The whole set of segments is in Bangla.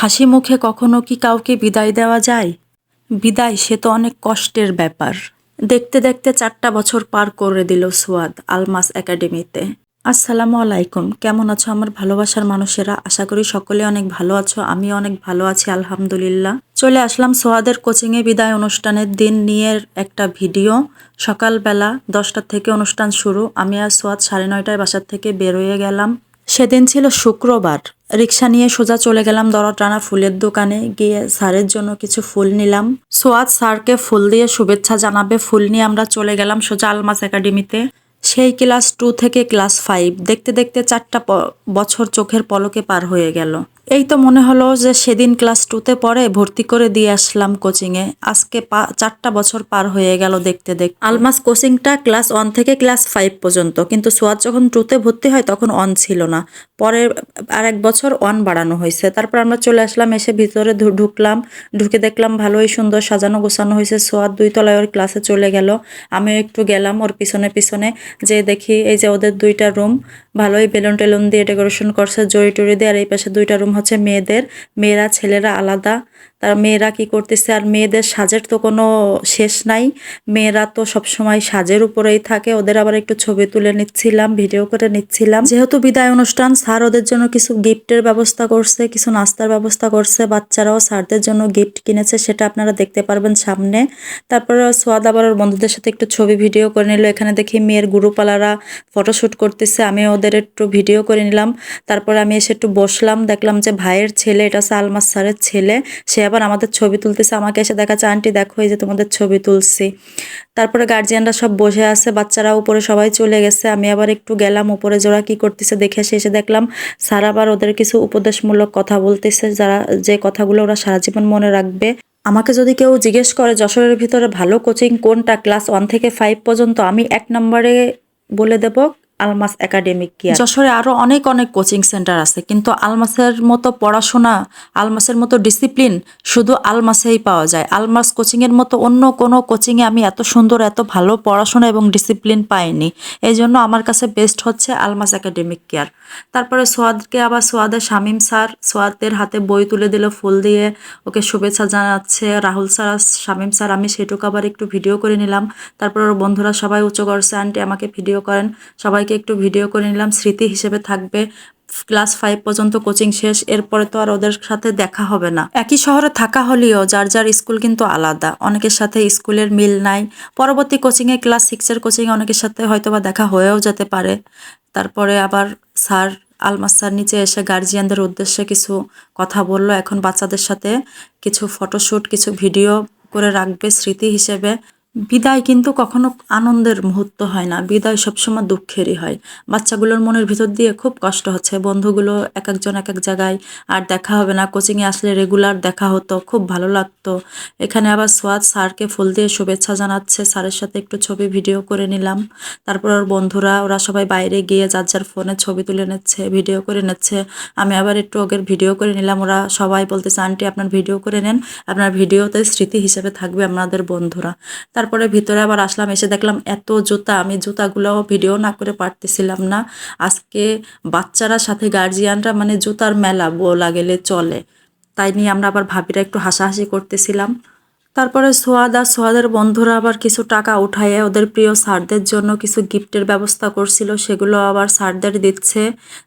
হাসি মুখে কখনো কি কাউকে বিদায় দেওয়া যায়? বিদায় সে তো অনেক কষ্টের ব্যাপার। দেখতে দেখতে চারটা বছর পার করে দিল সোয়াদ আলমাস একাডেমিতে। আসসালামু আলাইকুম, কেমন আছো আমার ভালোবাসার মানুষেরা? আশা করি সকলে অনেক ভালো আছো আমি অনেক ভালো আছি, আলহামদুলিল্লাহ। চলে আসলাম সোয়াদের কোচিংয়ে বিদায় অনুষ্ঠানের দিন নিয়ে একটা ভিডিও। সকালবেলা দশটা থেকে অনুষ্ঠান শুরু। আমি আর সোয়াদ সাড়ে নয়টায় বাসার থেকে বেরোয়ে গেলাম। সেদিন ছিল শুক্রবার। রিক্সা নিয়ে সোজা চলে গেলাম দরটানা ফুলের দোকানে। গিয়ে স্যারের জন্য কিছু ফুল নিলাম। সোয়াদ স্যারকে ফুল দিয়ে শুভেচ্ছা জানাবে। ফুল নিয়ে আমরা চলে গেলাম সোজা আলমাস একাডেমিতে। সেই ক্লাস টু থেকে ক্লাস ফাইভ। দেখতে দেখতে চারটা বছর চোখের পলকে পার হয়ে গেল। এই তো মনে হলো যে সেদিন ক্লাস টুতে পড়ে ভর্তি করে দিয়ে আসলাম কোচিংয়ে। আজকে চারটা বছর পার হয়ে গেল দেখতে দেখতে। আলমাস কোচিংটা ক্লাস ওয়ান থেকে ক্লাস ফাইভ পর্যন্ত, কিন্তু সোয়াদ যখন টুতে ভর্তি হয় তখন অন ছিল না। পরে আর এক বছর ওয়ান বাড়ানো হয়েছে। তারপর আমরা চলে আসলাম, এসে ভিতরে ঢুকলাম, ঢুকে দেখলাম ভালোই সুন্দর সাজানো গোছানো হয়েছে। সোয়াদ দুই তলায় ওর ক্লাসে চলে গেল। আমিও একটু গেলাম ওর পিছনে পিছনে যে দেখি এই যে ওদের দুইটা রুম। ভালোই বেলুন টেলুন দিয়ে ডেকোরেশন করছে, জড়ি টড়ি দিয়ে, আর এই পাশে দুইটা রুম হচ্ছে মেয়েদের মেয়েরা ছেলেরা আলাদা তার মেয়েরা কি করতেছে? আর মেয়েদের সাজের তো কোনো শেষ নাই। মেয়েরা তো সবসময় সাজের উপরেই থাকে। ওদের আবার একটু ছবি তুলে নিচ্ছিলাম, ভিডিও করে নিচ্ছিলাম। যেহেতু বিদায় অনুষ্ঠান, স্যার ওদের জন্য কিছু গিফটের ব্যবস্থা করছে, কিছু নাস্তার ব্যবস্থা করছে। বাচ্চারাও স্যারদের জন্য গিফট কিনেছে, সেটা আপনারা দেখতে পারবেন সামনে। তারপরে সোয়াদ আবার ওর বন্ধুদের সাথে একটু ছবি ভিডিও করে নিল। এখানে দেখি মেয়ের গুরুপালারা ফটোশ্যুট করতেছে। আমি ওদের একটু ভিডিও করে নিলাম। তারপরে আমি এসে একটু বসলাম। দেখলাম যে ভাইয়ের ছেলে, এটা আলমাস স্যারের ছেলে। সে আবার আমাদের ছবি তুলতেছে, আমাকে এসে দেখাচ্ছে, আন্টি, দেখো এই যে তোমাদের ছবি তুলছি। তারপরে গার্জিয়ানরা সব বসে আছে, বাচ্চারা উপরে সবাই চলে গেছে। আমি আবার একটু গেলাম, উপরে জোড়া কি করতেছে দেখে এসে এসে দেখলাম, স্যার আবার ওদের কিছু উপদেশমূলক কথা বলতেছে, যারা যে কথাগুলো ওরা সারা জীবন মনে রাখবে। আমাকে যদি কেউ জিজ্ঞেস করে, যশোরের ভিতরে ভালো কোচিং কোনটা? ক্লাস ওয়ান থেকে ফাইভ পর্যন্ত? আমি এক নম্বরে বলে দেব আলমাস একাডেমিক কেয়ার যশোরে আরও অনেক অনেক কোচিং সেন্টার আছে, কিন্তু আলমাসের মতো পড়াশোনা, আলমাসের মতো ডিসিপ্লিন শুধু আলমাসেই পাওয়া যায়। আলমাস কোচিং এর মতো অন্য কোনো কোচিং এ আমি এত সুন্দর, এত ভালো পড়াশোনা এবং ডিসিপ্লিন পাইনি। এই জন্য আমার কাছে বেস্ট হচ্ছে আলমাস একাডেমিক কেয়ার তারপরে সোয়াদকে আবার সোয়াদের শামিম স্যার সোয়াদের হাতে বই তুলে দিল, ফুল দিয়ে ওকে শুভেচ্ছা জানাচ্ছে। রাহুল স্যার, শামীম স্যার, আমি সেটুকু আবার একটু ভিডিও করে নিলাম। তারপর ওর বন্ধুরা সবাই উঁচু করছে আন্টি আমাকে ভিডিও করেন। সবাইকে একটু ভিডিও করে নিলাম, স্মৃতি হিসেবে থাকবে। ক্লাস ফাইভ পর্যন্ত কোচিং শেষ, এরপরে তো আর ওদের সাথে দেখা হবে না। একই শহরে থাকা হলেও যার যার স্কুল কিন্তু আলাদা। অনেকের সাথে স্কুলের মিল নাই। পরবর্তী কোচিংয়ে ক্লাস সিক্সের কোচিংয়ে অনেকের সাথে হয়তোবা দেখা হয়েও যেতে পারে। তারপরে আবার স্যার আলমাস স্যার নিচে এসে গার্জিয়ানদের উদ্দেশ্যে কিছু কথা বলল। এখন বাচ্চাদের সাথে কিছু ফটোশ্যুট কিছু ভিডিও করে রাখবে স্মৃতি হিসেবে। বিদায় কিন্তু কখনো আনন্দের মুহূর্ত হয় না। বিদায় সবসময় দুঃখেরই হয়। বাচ্চাগুলোর মনের ভিতর দিয়ে খুব কষ্ট হচ্ছে। বন্ধুগুলো এক একজন এক এক জায়গায় আর দেখা হবে না। কোচিংয়ে আসলে রেগুলার দেখা হতো, খুব ভালো লাগতো। এখানে আবার সোয়াদ স্যারকে ফুল দিয়ে শুভেচ্ছা জানাচ্ছে। স্যারের সাথে একটু ছবি ভিডিও করে নিলাম। তারপর ওর বন্ধুরা, ওরা সবাই বাইরে গিয়ে যার যার ফোনে ছবি তুলে নিচ্ছে ভিডিও করে নিচ্ছে। আমি আবার একটু ওদের ভিডিও করে নিলাম। ওরা সবাই বলতেছে, আন্টি, আপনার ভিডিও করে নেন। আপনার ভিডিওতে স্মৃতি হিসেবে থাকবে আমাদের বন্ধুরা। তারপরে ভিতরে আবার আসলাম, এসে দেখলাম এত জুতা, আমি জুতাগুলো ভিডিও না করে পারতেছিলাম না। আজকে বাচ্চারা সাথে গার্জিয়ানরা মানে জুতার মেলা বলা গেলে চলে। তাই নিয়ে আমরা আবার ভাবিরা একটু হাসাহাসি করতেছিলাম। তারপরে সোয়াদ আর সোয়াদের বন্ধুরা আবার কিছু টাকা উঠাইয়ে ওদের প্রিয় স্যারদের জন্য কিছু গিফটের ব্যবস্থা করছিল, সেগুলো আবার স্যারদের দিচ্ছে।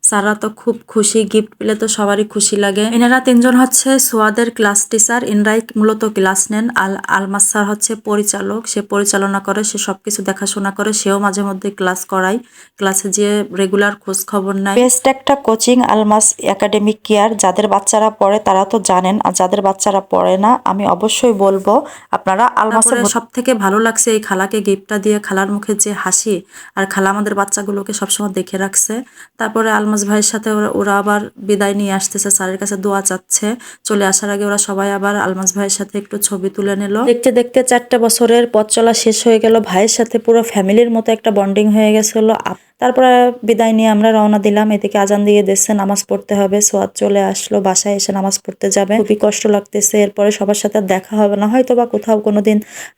স্যাররা তো খুব খুশি, গিফট পেলে তো সবারই খুশি লাগে। এনারা তিনজন হচ্ছে সোয়াদের ক্লাস টিচার, ইনরাই মূলত ক্লাস নেন। আল আলমাস স্যার হচ্ছে পরিচালক, সে পরিচালনা করে, সে সব কিছু দেখাশোনা করে, সেও মাঝে মধ্যে ক্লাস করায়। ক্লাসে যে রেগুলার খোঁজ খবর নেয়। বেস্ট একটা কোচিং আলমাস একাডেমিক কেয়ার যাদের বাচ্চারা পড়ে তারা তো জানেন, আর যাদের বাচ্চারা পড়ে না, আমি অবশ্যই বলব আপনারা আলমাসের সব থেকে ভালো লাগছে এই খালাকে গিফটটা দিয়ে খালার মুখে যে হাসি আর খালা আমাদের বাচ্চাগুলোকে সবসময় দেখে রাখছে। তারপরে আলমাস ভাইয়ের সাথে ওরা- ওরা আবার বিদায় নিয়ে আসতেছে স্যারের কাছে দোয়া চাচ্ছে। চলে আসার আগে ওরা সবাই আবার আলমাস ভাইয়ের সাথে একটু ছবি তুলে নিল। দেখতে দেখতে চারটা বছরের পথ চলা শেষ হয়ে গেল। ভাইয়ের সাথে পুরো ফ্যামিলির মতো একটা বন্ডিং হয়ে গেছিল। তারপরে বিদায় নিয়ে আমরা রওনা দিলাম। এদিকে আজান দিয়ে দিচ্ছে নামাজ পড়তে হবে। সোয়াদ চলে আসলো বাসায় এসে নামাজ পড়তে যাবে। খুবই কষ্ট লাগতেছে। এরপরে সবার সাথে আর দেখা হবে না হয়তো বা কোথাও কোনো দিন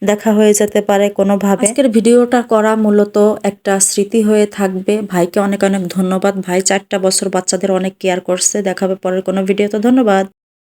দেখা হয়ে যেতে পারে কোনোভাবে। আজকের ভিডিওটা করা মূলত একটা স্মৃতি হয়ে থাকবে। ভাইকে অনেক অনেক ধন্যবাদ। ভাই চারটা বছর বাচ্চাদের অনেক কেয়ার করছে। দেখাবে পরের কোনো ভিডিওতে। ধন্যবাদ।